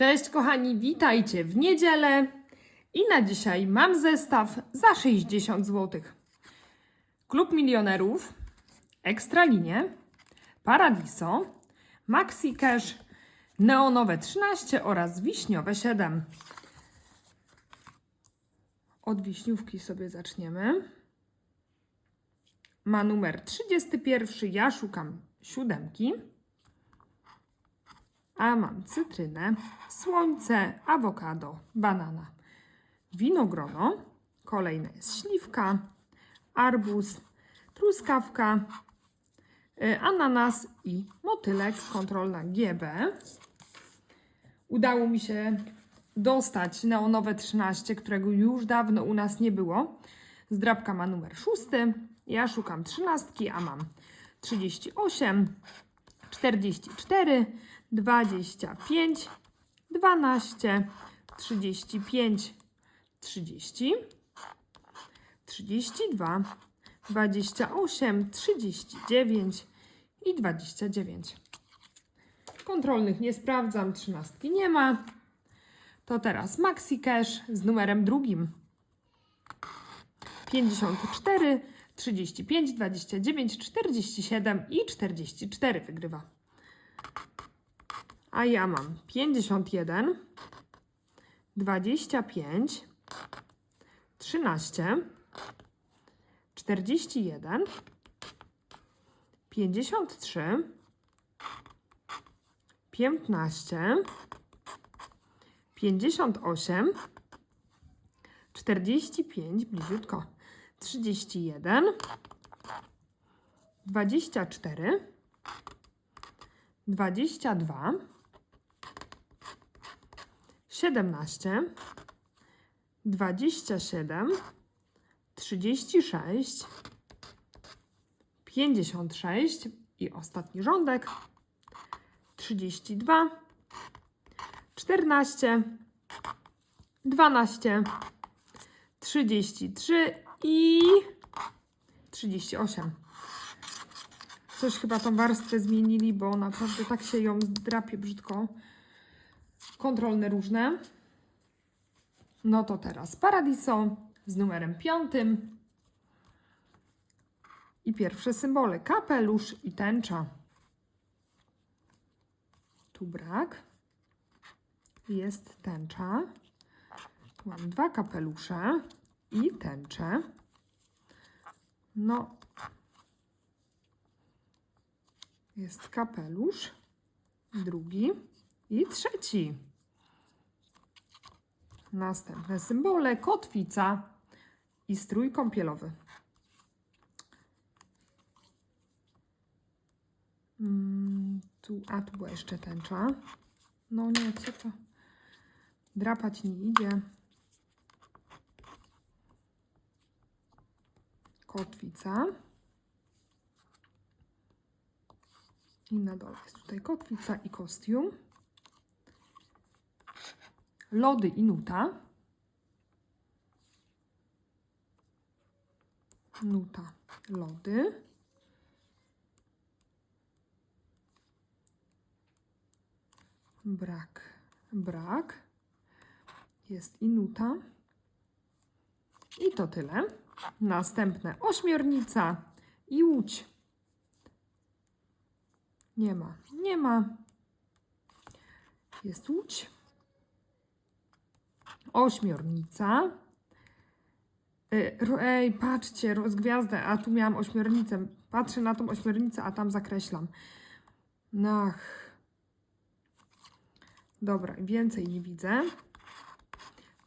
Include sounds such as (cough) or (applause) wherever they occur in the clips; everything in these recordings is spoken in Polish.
Cześć kochani, witajcie w niedzielę i na dzisiaj mam zestaw za 60 zł. Klub Milionerów, Ekstralinie, Paradiso, Maxi Cash, Neonowe 13 oraz Wiśniowe 7. Od wiśniówki sobie zaczniemy. Ma numer 31, ja szukam siódemki. A mam cytrynę, słońce, awokado, banana, winogrono, kolejne jest śliwka, arbuz, truskawka, y, ananas i motylek, kontrolna GB. Udało mi się dostać neonowe 13, którego już dawno u nas nie było. Zdrabka ma numer 6. Ja szukam 13, a mam 38, 44, 25, 12, 35, 30, 32, 28, 39 i 29. Kontrolnych nie sprawdzam, trzynastki nie ma. To teraz Maxi Cash z numerem drugim. 54, 35, 29, 47 i 44 wygrywa. A ja mam 51, 25, 13, 41, 53, 15, 58, 45, bliziutko, 31, 24, 22, 17, 27, 36, 56 i ostatni rządek 32, 14, 12, 33 i 38. Coś chyba tą warstwę zmienili, bo naprawdę tak się ją drapie brzydko. Kontrolne różne. No to teraz Paradiso z numerem piątym. I pierwsze symbole kapelusz i tęcza. Tu brak. Jest tęcza. Tu mam dwa kapelusze i tęczę. No. Jest kapelusz. Drugi i trzeci. Następne symbole kotwica i strój kąpielowy. Mm, tu, a tu była jeszcze tęcza. No nie, co to? Drapać nie idzie. Kotwica. I na dole jest tutaj kotwica i kostium. Lody i nuta. Nuta, lody. Brak, brak. Jest i nuta. I to tyle. Następne ośmiornica i łódź. Nie ma, nie ma. Jest łódź. Ośmiornica. Ro- Ej, patrzcie, rozgwiazdę, a tu miałam ośmiornicę. Patrzę na tą ośmiornicę, a tam zakreślam. Ach. Dobra, więcej nie widzę.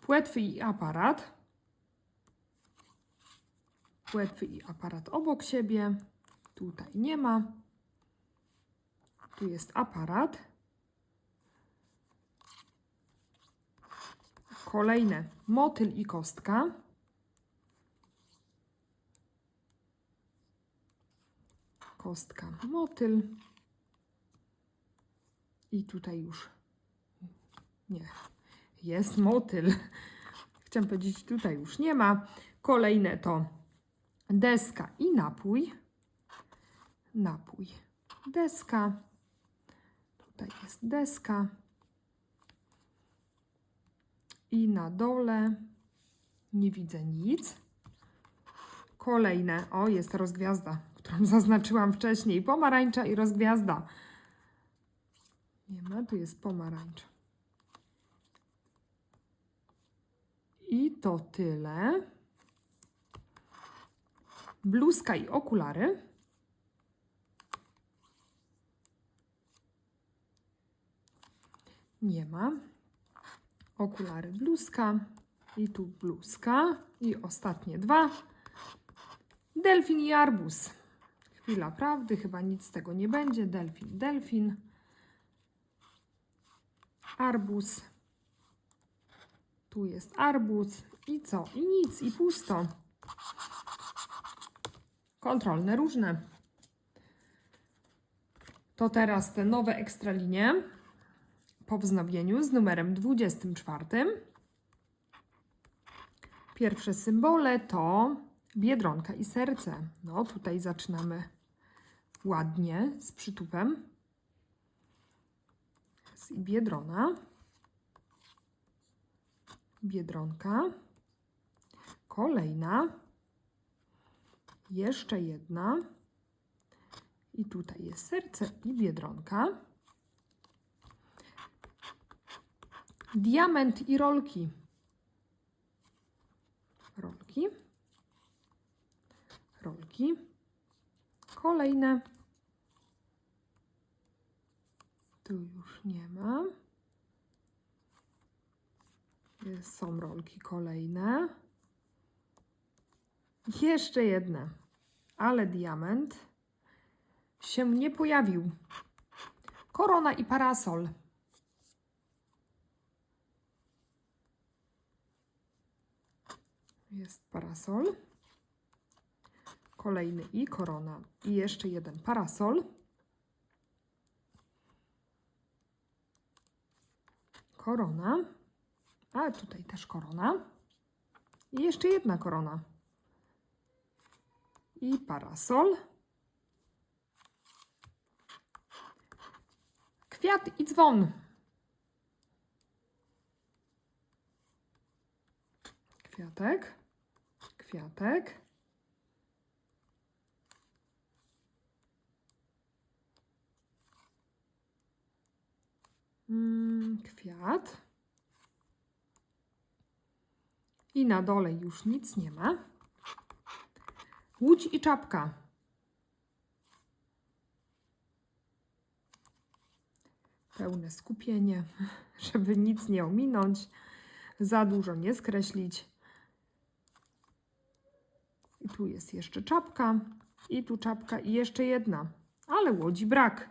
Płetwy i aparat. Płetwy i aparat obok siebie. Tutaj nie ma. Tu jest aparat. Kolejne motyl i kostka. Kostka, motyl. I tutaj już nie. Jest motyl. Chciałam powiedzieć, tutaj już nie ma. Kolejne to deska i napój. Napój, deska. Tutaj jest deska. I na dole nie widzę nic. Kolejne. O, jest rozgwiazda, którą (laughs) zaznaczyłam wcześniej. Pomarańcza i rozgwiazda. Nie ma, tu jest pomarańcza. I to tyle. Bluzka i okulary. Nie ma. Okulary, bluzka. I tu bluzka. I ostatnie dwa. Delfin i arbuz. Chwila prawdy, chyba nic z tego nie będzie. Delfin, delfin. Arbuz. Tu jest arbuz. I co? I nic, i pusto. Kontrolne różne. To teraz te nowe ekstralinie po wznowieniu z numerem 24. Pierwsze symbole to biedronka i serce. No tutaj zaczynamy ładnie z przytupem. Jest i biedrona. Biedronka. Kolejna. Jeszcze jedna. I tutaj jest serce i biedronka. Diament i rolki. Rolki. Rolki. Kolejne. Tu już nie ma. Są rolki kolejne. Jeszcze jedne. Ale diament się nie pojawił. Korona i parasol. Jest parasol. Kolejny i korona. I jeszcze jeden parasol. Korona. A tutaj też korona. I jeszcze jedna korona. I parasol. Kwiat i dzwon. Kwiatek. Kwiatek. Mm, Kwiat. I na dole już nic nie ma. Łódź i czapka. Pełne skupienie, (laughs) żeby nic nie ominąć, za dużo nie skreślić. I tu jest jeszcze czapka, i tu czapka, i jeszcze jedna, ale łodzi brak.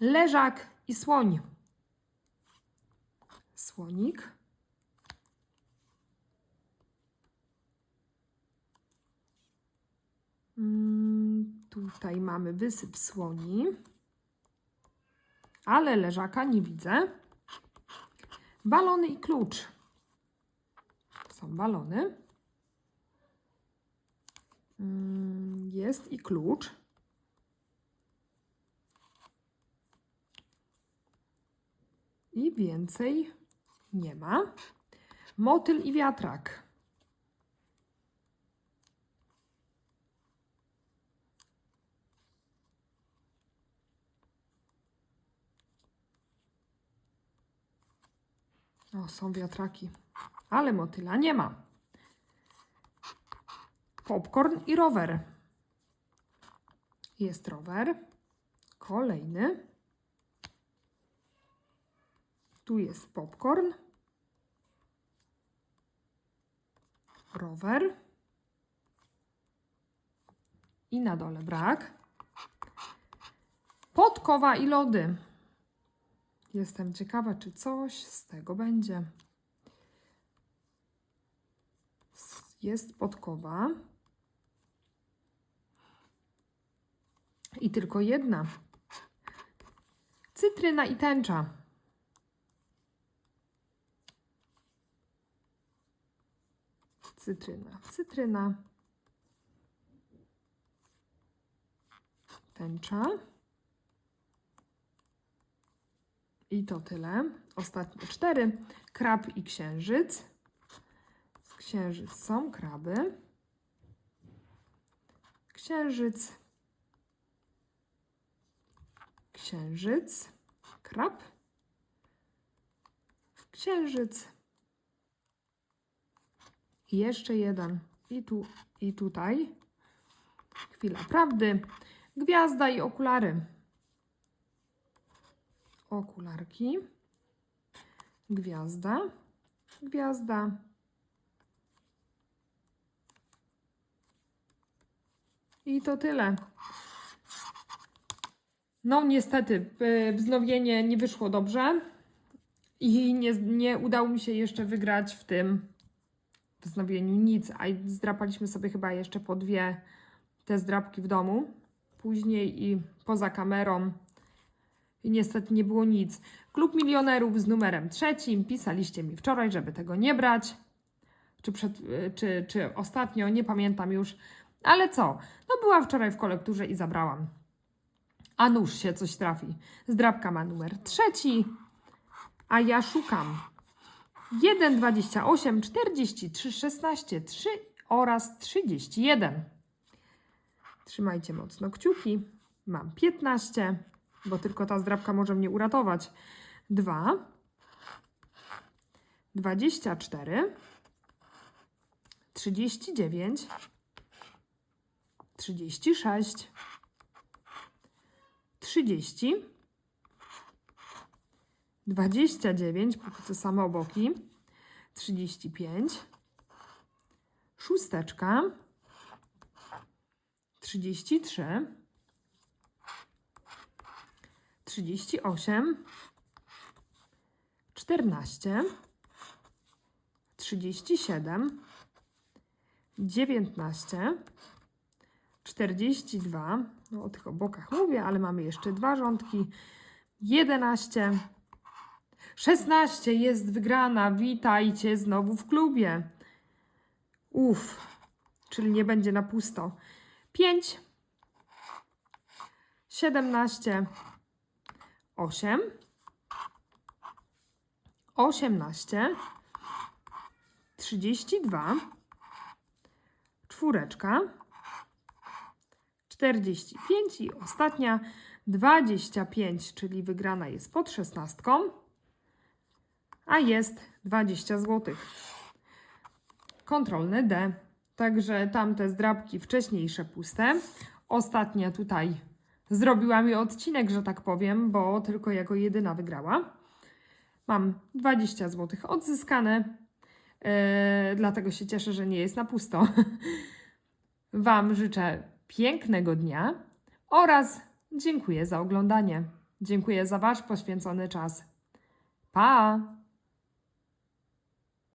Leżak i słoń. Słonik. Mm, Tutaj mamy wysyp słoni, ale leżaka nie widzę. Balony i klucz. Są balony. Mm, Jest i klucz. I więcej nie ma. Motyl i wiatrak. O, są wiatraki, ale motyla nie ma. Popcorn i rower. Jest rower. Kolejny. Tu jest popcorn. Rower. I na dole brak. Podkowa i lody. Jestem ciekawa, czy coś z tego będzie. Jest podkowa. I tylko jedna. Cytryna i tęcza. Cytryna, cytryna. Tęcza. I to tyle. Ostatnie cztery. Krab i księżyc. Księżyc są kraby. Księżyc. Księżyc. Krab. Księżyc. Jeszcze jeden. I tu, i tutaj. Chwila prawdy. Gwiazda i okulary. Okularki. Gwiazda. Gwiazda. I to tyle. No niestety, y, wznowienie nie wyszło dobrze i nie, nie udało mi się jeszcze wygrać w tym wznowieniu nic, a zdrapaliśmy sobie chyba jeszcze po dwie te zdrapki w domu później i poza kamerą i niestety nie było nic. Klub milionerów z numerem trzecim. Pisaliście mi wczoraj, żeby tego nie brać. Czy, przed, y, czy, czy ostatnio, nie pamiętam już. Ale co? No byłam wczoraj w kolekturze i zabrałam. A nuż się coś trafi. Zdrabka ma numer trzeci, a ja szukam 1, 28, 43, 16, 3 oraz 31. Trzymajcie mocno kciuki. Mam 15, bo tylko ta zdrabka może mnie uratować. 2, 24, 39, 36, 30, 29, póki co same oboki, 35, szósteczka, 33, 38, 14, 37, 19, 42, no o tych obokach mówię, ale mamy jeszcze dwa rządki, 11, 16 jest wygrana. Witajcie znowu w klubie. Uf, czyli nie będzie na pusto. 5, 17, 8, 18, 32, czwóreczka, 45 i ostatnia 25, czyli wygrana jest pod szesnastką a jest 20 zł. Kontrolny D. Także tamte zdrabki wcześniejsze puste. Ostatnia tutaj zrobiła mi odcinek, że tak powiem, bo tylko jako jedyna wygrała. Mam 20 zł odzyskane, yy, dlatego się cieszę, że nie jest na pusto. (laughs) Wam życzę pięknego dnia oraz dziękuję za oglądanie. Dziękuję za Wasz poświęcony czas. Pa!